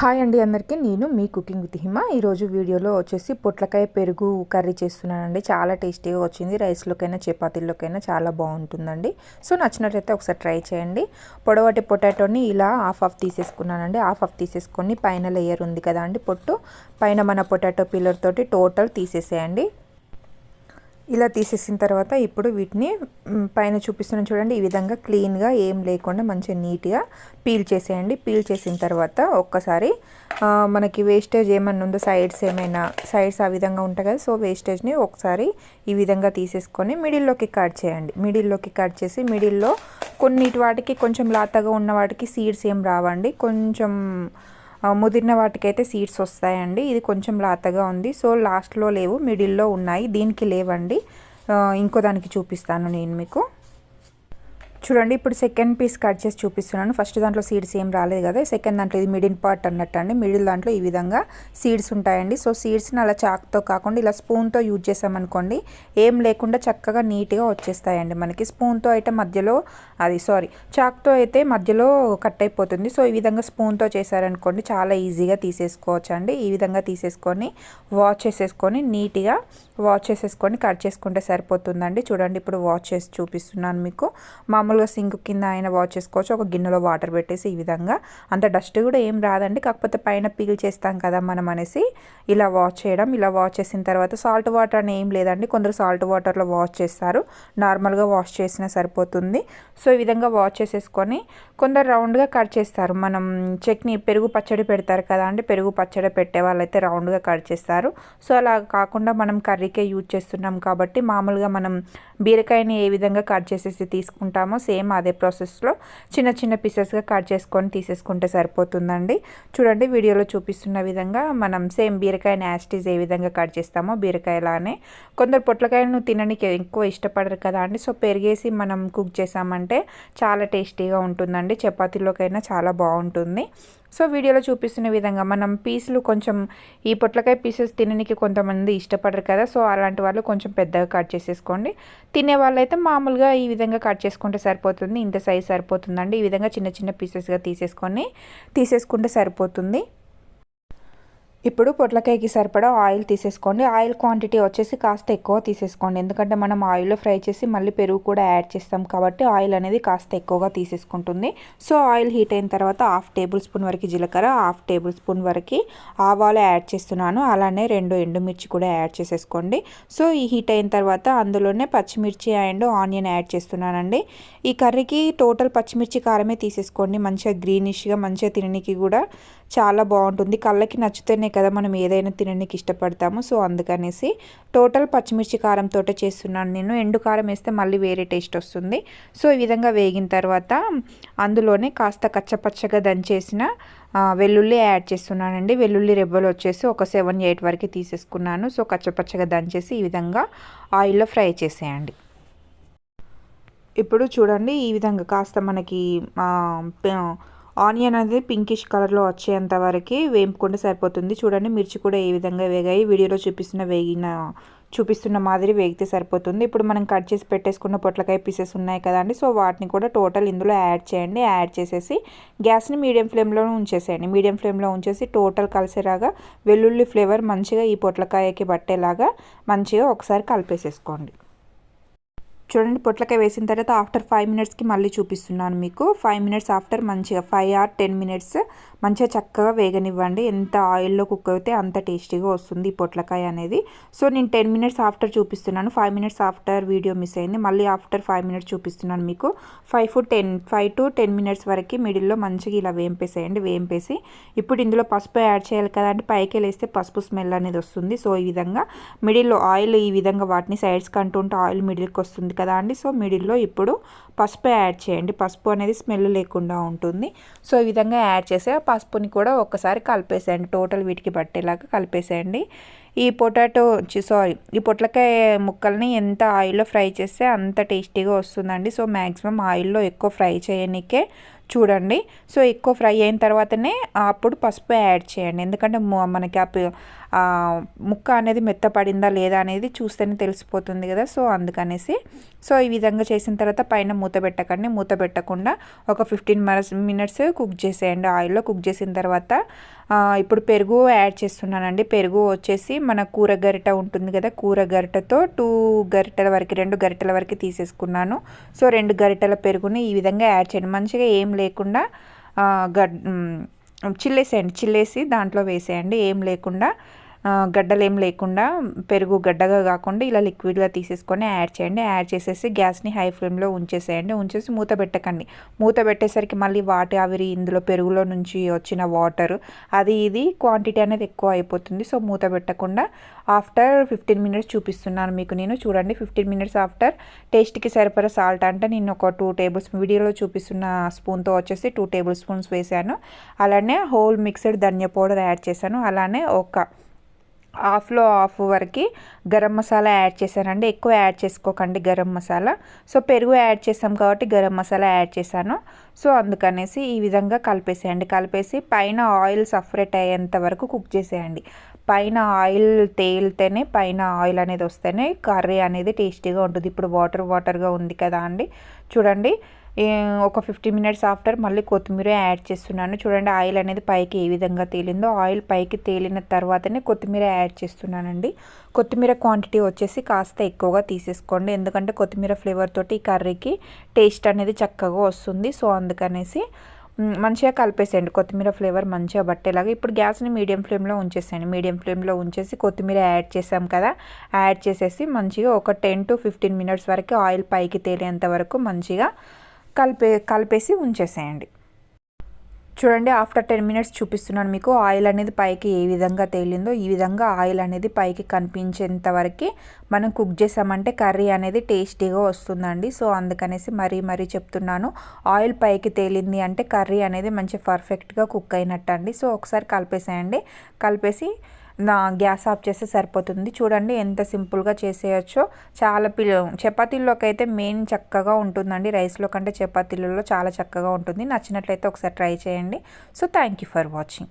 Hi అండి అందరికీ. నేను మీ కుకింగ్ విత్ హిమ. ఈరోజు వీడియోలో వచ్చేసి పొట్లకాయ పెరుగు కర్రీ చేస్తున్నానండి. చాలా టేస్టీగా వచ్చింది. రైస్లోకైనా చపాతీల్లోకైనా చాలా బాగుంటుందండి. సో నచ్చినట్లయితే ఒకసారి ట్రై చేయండి. పొడవాటి పొటాటోని ఇలా హాఫ్ ఆఫ్ తీసేసుకున్నానండి. హాఫ్ ఆఫ్ తీసేసుకొని పైన లేయర్ ఉంది కదా అండి పొట్టు. పైన మన పొటాటో పిల్లర్ తోటి టోటల్ తీసేసేయండి. ఇలా తీసేసిన తర్వాత ఇప్పుడు వీటిని పైన చూపిస్తున్నాను చూడండి ఈ విధంగా క్లీన్గా ఏం లేకుండా మంచిగా నీట్గా పీల్ చేసేయండి. పీల్ చేసిన తర్వాత ఒక్కసారి మనకి వేస్టేజ్ ఏమన్నా ఉందో సైడ్స్ ఏమైనా సైడ్స్ ఆ విధంగా ఉంటాయి కదా సో వేస్టేజ్ని ఒకసారి ఈ విధంగా తీసేసుకొని మిడిల్లోకి కట్ చేయండి. మిడిల్లోకి కట్ చేసి మిడిల్లో కొన్నిటి వాటికి కొంచెం లాతగా ఉన్న వాటికి సీడ్స్ ఏం రావండి. కొంచెం ముదిరిన వాటికైతే సీడ్స్ వస్తాయండి. ఇది కొంచెం లాతగా ఉంది. సో లాస్ట్లో లేవు మిడిల్లో ఉన్నాయి. దీనికి లేవండి. ఇంకో దానికి చూపిస్తాను నేను మీకు. చూడండి ఇప్పుడు సెకండ్ పీస్ కట్ చేసి చూపిస్తున్నాను. ఫస్ట్ దాంట్లో సీడ్స్ ఏం రాలేదు కదా సెకండ్ దాంట్లో ఇది మిడిల్ పార్ట్ అన్నట్టు అండి మిడిల్ దాంట్లో ఈ విధంగా సీడ్స్ ఉంటాయండి. సో సీడ్స్ని అలా చాక్తో కాకుండా ఇలా స్పూన్తో యూజ్ చేసామనుకోండి ఏం లేకుండా చక్కగా నీట్గా వచ్చేస్తాయండి మనకి. స్పూన్తో అయితే మధ్యలో అది సారీ చాక్తో అయితే మధ్యలో కట్ అయిపోతుంది. సో ఈ విధంగా స్పూన్తో చేశారనుకోండి చాలా ఈజీగా తీసేసుకోవచ్చు అండి ఈ విధంగా తీసేసుకొని వాష్ చేసేసుకొని నీట్గా వాష్ చేసేసుకొని కట్ చేసుకుంటే సరిపోతుందండి. చూడండి ఇప్పుడు వాష్ చేసి చూపిస్తున్నాను మీకు. మామూలు మామూలుగా సింక్ కింద అయినా వాష్ చేసుకోవచ్చు. ఒక గిన్నెలో వాటర్ పెట్టేసి ఈ విధంగా. అంత డస్ట్ కూడా ఏం రాదండి. కాకపోతే పైన పీల్ చేస్తాం కదా మనం అనేసి ఇలా వాష్ చేయడం. ఇలా వాష్ చేసిన తర్వాత సాల్ట్ వాటర్ అని ఏం లేదండి. కొందరు సాల్ట్ వాటర్లో వాష్ చేస్తారు. నార్మల్గా వాష్ చేసినా సరిపోతుంది. సో ఈ విధంగా వాష్ చేసేసుకొని కొందరు రౌండ్గా కట్ చేస్తారు. మనం చట్నీ పెరుగు పచ్చడి పెడతారు కదా అండి. పెరుగు పచ్చడి పెట్టే వాళ్ళైతే రౌండ్గా కట్ చేస్తారు. సో అలా కాకుండా మనం కర్రీకే యూజ్ చేస్తున్నాం కాబట్టి మామూలుగా మనం బీరకాయని ఏ విధంగా కట్ చేసేసి తీసుకుంటామో సేమ్ అదే ప్రాసెస్లో చిన్న చిన్న పీసెస్గా కట్ చేసుకొని తీసేసుకుంటే సరిపోతుందండి. చూడండి వీడియోలో చూపిస్తున్న విధంగా మనం సేమ్ బీరకాయని యాస్టీజ్ ఏ విధంగా కట్ చేస్తామో బీరకాయలానే. కొందరు పొట్లకాయలను తినడానికి ఎక్కువ ఇష్టపడరు కదా అండి. సో పెరిగేసి మనం కుక్ చేసామంటే చాలా టేస్టీగా ఉంటుందండి. చపాతీలోకైనా చాలా బాగుంటుంది. సో వీడియోలో చూపిస్తున్న విధంగా మనం పీసులు కొంచెం ఈ పొట్లకాయ పీసెస్ తినడానికి కొంతమంది ఇష్టపడరు కదా సో అలాంటి వాళ్ళు కొంచెం పెద్దగా కట్ చేసేసుకోండి. తినే వాళ్ళైతే మామూలుగా ఈ విధంగా కట్ చేసుకుంటే సరిపోతుంది ఇంత సైజ్ సరిపోతుందండి. ఈ విధంగా చిన్న చిన్న పీసెస్గా తీసేసుకొని తీసేసుకుంటే సరిపోతుంది. ఇప్పుడు పొట్లకాయకి సరిపడా ఆయిల్ తీసేసుకోండి. ఆయిల్ క్వాంటిటీ వచ్చేసి కాస్త ఎక్కువ తీసేసుకోండి. ఎందుకంటే మనం ఆయిల్లో ఫ్రై చేసి మళ్ళీ పెరుగు కూడా యాడ్ చేస్తాం కాబట్టి ఆయిల్ అనేది కాస్త ఎక్కువగా తీసేసుకుంటుంది. సో ఆయిల్ హీట్ అయిన తర్వాత హాఫ్ టేబుల్ స్పూన్ వరకు జీలకర్ర హాఫ్ టేబుల్ స్పూన్ వరకు ఆవాలు యాడ్ చేస్తున్నాను. అలానే రెండు ఎండుమిర్చి కూడా యాడ్ చేసేసుకోండి. సో ఈ హీట్ అయిన తర్వాత అందులోనే పచ్చిమిర్చి అండ్ ఆనియన్ యాడ్ చేస్తున్నానండి. ఈ కర్రీకి టోటల్ పచ్చిమిర్చి కారమే తీసేసుకోండి. మంచిగా గ్రీనిష్గా మంచిగా తినడానికి కూడా చాలా బాగుంటుంది. కళ్ళకి నచ్చితేనే కదా మనం ఏదైనా తినడానికి ఇష్టపడతాము. సో అందుకనేసి టోటల్ పచ్చిమిర్చి కారంతో చేస్తున్నాను నేను. ఎండు కారం వేస్తే మళ్ళీ వేరే టేస్ట్ వస్తుంది. సో ఈ విధంగా వేగిన తర్వాత అందులోనే కాస్త కచ్చపచ్చగా దంచేసిన వెల్లుల్లి యాడ్ చేస్తున్నానండి. వెల్లుల్లి రెబ్బలు వచ్చేసి ఒక సెవెన్ ఎయిట్ వరకు తీసేసుకున్నాను. సో కచ్చపచ్చగా దంచేసి ఈ విధంగా ఆయిల్లో ఫ్రై చేసేయండి. ఇప్పుడు చూడండి ఈ విధంగా కాస్త మనకి ఆనియన్ అనేది పింకిష్ కలర్లో వచ్చేంత వరకు వేపుకుంటే సరిపోతుంది. చూడండి మిర్చి కూడా ఏ విధంగా వేగాయి. వీడియోలో చూపిస్తున్న వేగిన చూపిస్తున్న మాదిరి వేగితే సరిపోతుంది. ఇప్పుడు మనం కట్ చేసి పెట్టేసుకున్న పొట్లకాయ పీసెస్ ఉన్నాయి కదండి సో వాటిని కూడా టోటల్ ఇందులో యాడ్ చేయండి. యాడ్ చేసేసి గ్యాస్ని మీడియం ఫ్లేమ్లో ఉంచేసేయండి. మీడియం ఫ్లేమ్లో ఉంచేసి టోటల్ కలిసేలాగా వెల్లుల్లి ఫ్లేవర్ మంచిగా ఈ పొట్లకాయకి పట్టేలాగా మంచిగా ఒకసారి కలిపేసేసుకోండి. చూడండి పొట్లకాయ వేసిన తర్వాత ఆఫ్టర్ ఫైవ్ మినిట్స్కి మళ్ళీ చూపిస్తున్నాను మీకు. ఫైవ్ మినిట్స్ ఆఫ్టర్ మంచిగా ఫైవ్ ఆర్ టెన్ మినిట్స్ మంచిగా చక్కగా వేగనివ్వండి. ఎంత ఆయిల్లో కుక్ అయితే అంత టేస్టీగా వస్తుంది ఈ పొట్లకాయ అనేది. సో నేను టెన్ మినిట్స్ ఆఫ్టర్ చూపిస్తున్నాను. Five minutes after video miss అయింది. మళ్ళీ ఆఫ్టర్ ఫైవ్ మినిట్స్ చూపిస్తున్నాను మీకు. Five to ten five to ten minutes వరకు మిడిల్లో మంచిగా ఇలా వేంపేసేయండి వేంపేసి. ఇప్పుడు ఇందులో పసుపు యాడ్ చేయాలి కదా అంటే పైకి వెళ్ళేస్తే పసుపు స్మెల్ అనేది వస్తుంది. సో ఈ విధంగా మిడిల్లో ఆయిల్ ఈ విధంగా వాటిని సైడ్స్ కంటుంటే ఆయిల్ మిడిల్కి వస్తుంది కదా అండి. సో మిడిల్లో ఇప్పుడు పసుపు యాడ్ చేయండి. పసుపు అనేది స్మెల్ లేకుండా ఉంటుంది. సో ఈ విధంగా యాడ్ చేసే పసుపుని కూడా ఒక్కసారి కలిపేసేయండి. టోటల్ వీటికి పట్టేలాగా కలిపేసేయండి. ఈ పొటాటో సారీ ఈ పొట్లకాయ ముక్కల్ని ఎంత ఆయిల్లో ఫ్రై చేస్తే అంత టేస్టీగా వస్తుందండి. సో మ్యాక్సిమం ఆయిల్లో ఎక్కువ ఫ్రై చేయనికే చూడండి. సో ఎక్కువ ఫ్రై అయిన తర్వాతనే అప్పుడు పసుపు యాడ్ చేయండి. ఎందుకంటే మనకి ఆ ముక్క అనేది మెత్తపడిందా లేదా అనేది చూస్తేనే తెలిసిపోతుంది కదా. సో అందుకనేసి. సో ఈ విధంగా చేసిన తర్వాత పైన మూత పెట్టకండి. మూత పెట్టకుండా ఒక ఫిఫ్టీన్ మినిట్స్ మినిట్స్ కుక్ చేసేయండి. ఆయిల్లో కుక్ చేసిన తర్వాత ఇప్పుడు పెరుగు యాడ్ చేస్తున్నానండి. పెరుగు వచ్చేసి మన కూర గరిట ఉంటుంది కదా కూర గరిటతో టూ గరిటల వరకు రెండు గరిటల వరకు తీసేసుకున్నాను. సో రెండు గరిటల పెరుగుని ఈ విధంగా యాడ్ చేయండి. మంచిగా ఏం లేకుండా గడ్ చిల్లేసేయండి. చిల్లేసి దాంట్లో వేసేయండి. ఏం లేకుండా గడ్డలేం లేకుండా పెరుగు గడ్డగా కాకుండా ఇలా లిక్విడ్గా తీసేసుకొని యాడ్ చేయండి. యాడ్ చేసేసి గ్యాస్ని హై ఫ్లేమ్లో ఉంచేసేయండి. ఉంచేసి మూత పెట్టకండి. మూత పెట్టేసరికి మళ్ళీ వాటి ఆవిరి ఇందులో పెరుగులో నుంచి వచ్చిన వాటర్ అది ఇది క్వాంటిటీ అనేది ఎక్కువ అయిపోతుంది. సో మూత పెట్టకుండా ఆఫ్టర్ ఫిఫ్టీన్ మినిట్స్ చూపిస్తున్నాను మీకు నేను. చూడండి ఫిఫ్టీన్ మినిట్స్ ఆఫ్టర్ టేస్ట్కి సరిపడా సాల్ట్ అంటే నేను ఒక టూ టేబుల్ స్పూన్ వీడియోలో చూపిస్తున్న స్పూన్తో వచ్చేసి టూ టేబుల్ స్పూన్స్ వేసాను. అలానే హోల్ మిక్స్డ్ ధనియా పౌడర్ యాడ్ చేశాను. అలానే ఒక హాఫ్లో హాఫ్ వరకు గరం మసాలా యాడ్ చేశానండి. ఎక్కువ యాడ్ చేసుకోకండి గరం మసాలా. సో పెరుగు యాడ్ చేసాం కాబట్టి గరం మసాలా యాడ్ చేశాను. సో అందుకనేసి ఈ విధంగా కలిపేసేయండి. కలిపేసి పైన ఆయిల్ సపరేట్ అయ్యేంత వరకు కుక్ చేసేయండి. పైన ఆయిల్ తేలితేనే పైన ఆయిల్ అనేది వస్తేనే కర్రీ అనేది టేస్టీగా ఉంటుంది. ఇప్పుడు వాటర్ వాటర్గా ఉంది కదా అండి. చూడండి. ఒక ఫిఫ్టీ మినిట్స్ ఆఫ్టర్ మళ్ళీ కొత్తిమీర యాడ్ చేస్తున్నాను. చూడండి ఆయిల్ అనేది పైకి ఏ విధంగా తేలిందో ఆయిల్ పైకి తేలిన తర్వాతనే కొత్తిమీర యాడ్ చేస్తున్నానండి. కొత్తిమీర క్వాంటిటీ వచ్చేసి కాస్త ఎక్కువగా తీసేసుకోండి. ఎందుకంటే కొత్తిమీర ఫ్లేవర్ తోటి ఈ కర్రీకి టేస్ట్ అనేది చక్కగా వస్తుంది. సో అందుకనేసి మంచిగా కలిపేసేయండి. కొత్తిమీర ఫ్లేవర్ మంచిగా పట్టేలాగా. ఇప్పుడు గ్యాస్ని మీడియం ఫ్లేమ్లో ఉంచేసేయండి. మీడియం ఫ్లేమ్లో ఉంచేసి కొత్తిమీర యాడ్ చేసాం కదా యాడ్ చేసేసి మంచిగా ఒక టెన్ టు ఫిఫ్టీన్ మినిట్స్ వరకు ఆయిల్ పైకి తేలేంత వరకు మంచిగా కలిపే కలిపేసి ఉంచేసేయండి. చూడండి ఆఫ్టర్ టెన్ మినిట్స్ చూపిస్తున్నాను మీకు. ఆయిల్ అనేది పైకి ఏ విధంగా తేలిందో ఈ విధంగా ఆయిల్ అనేది పైకి కనిపించేంత వరకు మనం కుక్ చేసామంటే కర్రీ అనేది టేస్టీగా వస్తుందండి. సో అందుకనేసి మరీ మరీ చెప్తున్నాను. ఆయిల్ పైకి తేలింది అంటే కర్రీ అనేది మంచి పర్ఫెక్ట్గా కుక్ అయినట్టు అండి సో ఒకసారి కలిపేసేయండి. కలిపేసి నా గ్యాస్ ఆఫ్ చేస్తే సరిపోతుంది. చూడండి ఎంత సింపుల్గా చేసేయచ్చో. చాలా పిల్ల చపాతీల్లోకి అయితే మెయిన్ చక్కగా ఉంటుందండి. రైస్లో కంటే చపాతీలలో చాలా చక్కగా ఉంటుంది. నచ్చినట్లయితే ఒకసారి ట్రై చేయండి. So thank you for watching.